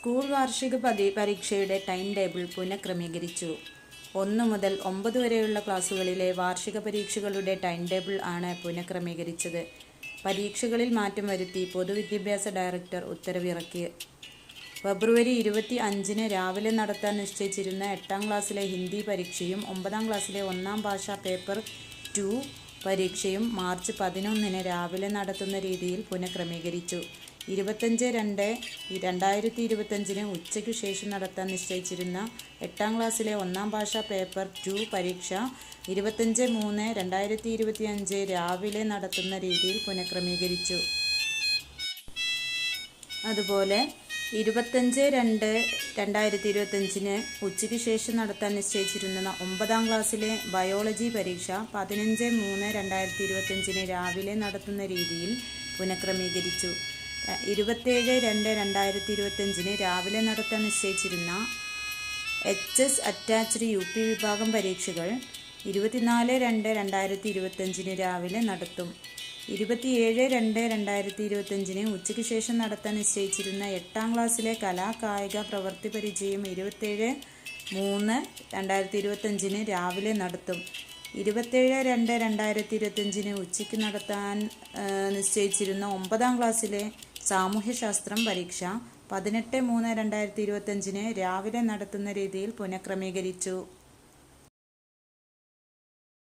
School വാർഷിക പതി പരീക്ഷയുടെ ടൈം ടേബിൾ പുനഃക്രമീകരിച്ചു. ഒന്ന് മുതൽ ഒമ്പത് വരെയുള്ള ക്ലാസ്സുകളിലെ വാർഷിക പരീക്ഷകളുടെ ടൈം ടേബിൾ ആണ് പുനഃക്രമീകരിച്ചത്. പരീക്ഷകളിൽ മാറ്റം വരുത്തി പൊതുവിദ്യാഭ്യാസ ഡയറക്ടർ ഉത്തരവിറക്കി. ഫെബ്രുവരി ഇരുപത്തി അഞ്ചിന് രാവിലെ നടത്താൻ നിശ്ചയിച്ചിരുന്ന എട്ടാം ക്ലാസ്സിലെ ഹിന്ദി പരീക്ഷയും ഒമ്പതാം ക്ലാസ്സിലെ ഒന്നാം ഭാഷാ പേപ്പർ ടു പരീക്ഷയും മാർച്ച് പതിനൊന്നിന് രാവിലെ നടത്തുന്ന രീതിയിൽ പുനഃക്രമീകരിച്ചു. ഇരുപത്തഞ്ച് രണ്ട് രണ്ടായിരത്തി ഇരുപത്തഞ്ചിന് ഉച്ചയ്ക്ക് ശേഷം നടത്താൻ നിശ്ചയിച്ചിരുന്ന എട്ടാം ക്ലാസ്സിലെ ഒന്നാം ഭാഷ പേപ്പർ ടു പരീക്ഷ ഇരുപത്തഞ്ച് മൂന്ന് രണ്ടായിരത്തി ഇരുപത്തി അഞ്ച് രാവിലെ നടത്തുന്ന രീതിയിൽ പുനഃക്രമീകരിച്ചു. അതുപോലെ ഇരുപത്തഞ്ച് രണ്ട് രണ്ടായിരത്തി ഇരുപത്തഞ്ചിന് ഉച്ചയ്ക്ക് ശേഷം നടത്താൻ നിശ്ചയിച്ചിരുന്ന ഒമ്പതാം ക്ലാസ്സിലെ ബയോളജി പരീക്ഷ പതിനഞ്ച് മൂന്ന് രണ്ടായിരത്തി ഇരുപത്തഞ്ചിന് രാവിലെ നടത്തുന്ന രീതിയിൽ പുനഃക്രമീകരിച്ചു. ഇരുപത്തേഴ് രണ്ട് രണ്ടായിരത്തി ഇരുപത്തഞ്ചിന് രാവിലെ നടത്താൻ നിശ്ചയിച്ചിരുന്ന H S attached U P വിഭാഗം പരീക്ഷകൾ ഇരുപത്തിനാല് രണ്ട് രണ്ടായിരത്തി ഇരുപത്തഞ്ചിന് രാവിലെ നടത്തും. ഇരുപത്തിയേഴ് രണ്ട് രണ്ടായിരത്തി ഇരുപത്തഞ്ചിന് ഉച്ചയ്ക്ക് ശേഷം നടത്താൻ നിശ്ചയിച്ചിരുന്ന എട്ടാം ക്ലാസ്സിലെ കലാ കായിക പ്രവൃത്തി പരിചയം ഇരുപത്തേഴ് മൂന്ന് രണ്ടായിരത്തി ഇരുപത്തഞ്ചിന് രാവിലെ നടത്തും. ഇരുപത്തേഴ് രണ്ട് രണ്ടായിരത്തി ഇരുപത്തഞ്ചിന് ഉച്ചയ്ക്ക് നടത്താൻ നിശ്ചയിച്ചിരുന്ന ഒമ്പതാം ക്ലാസ്സിലെ സാമൂഹ്യശാസ്ത്രം പരീക്ഷ പതിനെട്ട് മൂന്ന് രണ്ടായിരത്തി ഇരുപത്തഞ്ചിന് രാവിലെ നടത്തുന്ന രീതിയിൽ പുനഃക്രമീകരിച്ചു.